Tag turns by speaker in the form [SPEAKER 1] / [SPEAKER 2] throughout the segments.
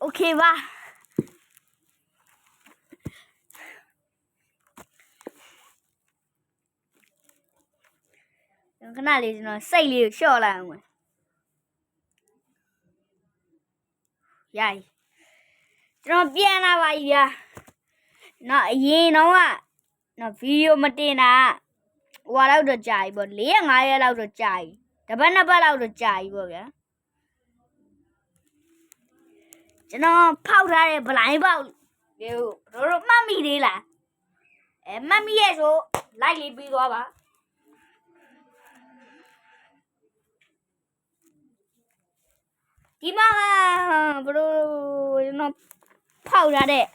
[SPEAKER 1] โอเคပါခဏလေးကျွန်တော်စိတ်လေးကိုလျှော့လိုက်အောင်မယ်ရိုက်ကျွန်တော်ပြန်လာပါပြီဗျာနော်အရင်တော့ကနော်ဗီဒီယိုမတင်တာဟိုလောက်တော့ကြာပြီပေါ့၄ရက်၅ရက်လောက်တော့ကြာပြီတစ်ပတ်နှစ်ပတ်လောက်တော့ကြာပြီပေါ့ဗျာ ကျွန်တော်ဖောက်ထားတဲ့ဗလိုင်းပေါက်လေးကိုတို့တို့မှတ်မိသေးလားအဲမှတ်မိရဲ့ဆိုလိုက်လေးပြီးသွားပါဒီမှာဘယ်လိုကျွန်တော်ဖောက်ထားတဲ့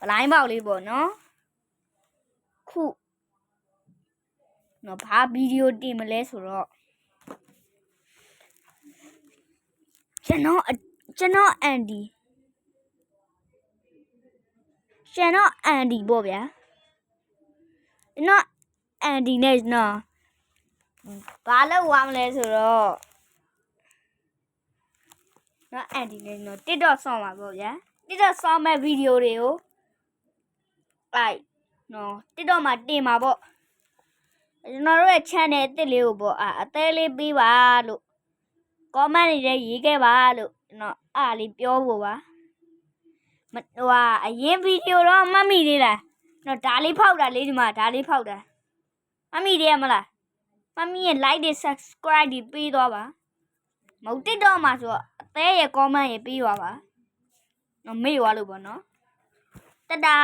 [SPEAKER 1] ဗလိုင်းပေါက်လေးပေါ့နော်ခုနော်ဘာဗီဒီယိုတင်မလဲဆိုတော့ကျွန်တော်အကျွန်တော်အန်ဒီ ကျွန်တော်အန်ဒီပေါ့ဗျာကျွန်တော်အန်ဒီနဲ့ကျွန်တော်ဘာလို့ဝမ်းမလဲဆိုတော့နော်အန်ဒီနဲ့ကျွန်တော် TikTok ဆောင်းပါပေါ့ဗျာ TikTok ဆောင်းမဲ့ဗီဒီယိုတွေကိုလိုက်နော် TikTok မှာတင်ပါပေါ့ကျွန်တော်တို့ရဲ့ channel အသစ်လေးကိုပေါ့အာအသေးလေးပေးပါလို့ comment တွေထဲရေးခဲ့ပါလို့ကျွန်တော်အားလေးပြောဖို့ပါမ ဟိုဟာအရင်ဗီဒီယိုတော့မတ်မိသေးလားတော့ဒါလေးဖောက်တာလေးဒီမှာဒါလေးဖောက်တာမတ်မိသေးရမလားမတ်မိရဲ့ like တွေ subscribe တွေပေးသွားပါမဟုတ်တစ်တော့မှာဆိုတော့အသေးရဲ့ comment တွေပေးသွားပါတော့မေ့သွားလို့ပေါ့နော်တဒါ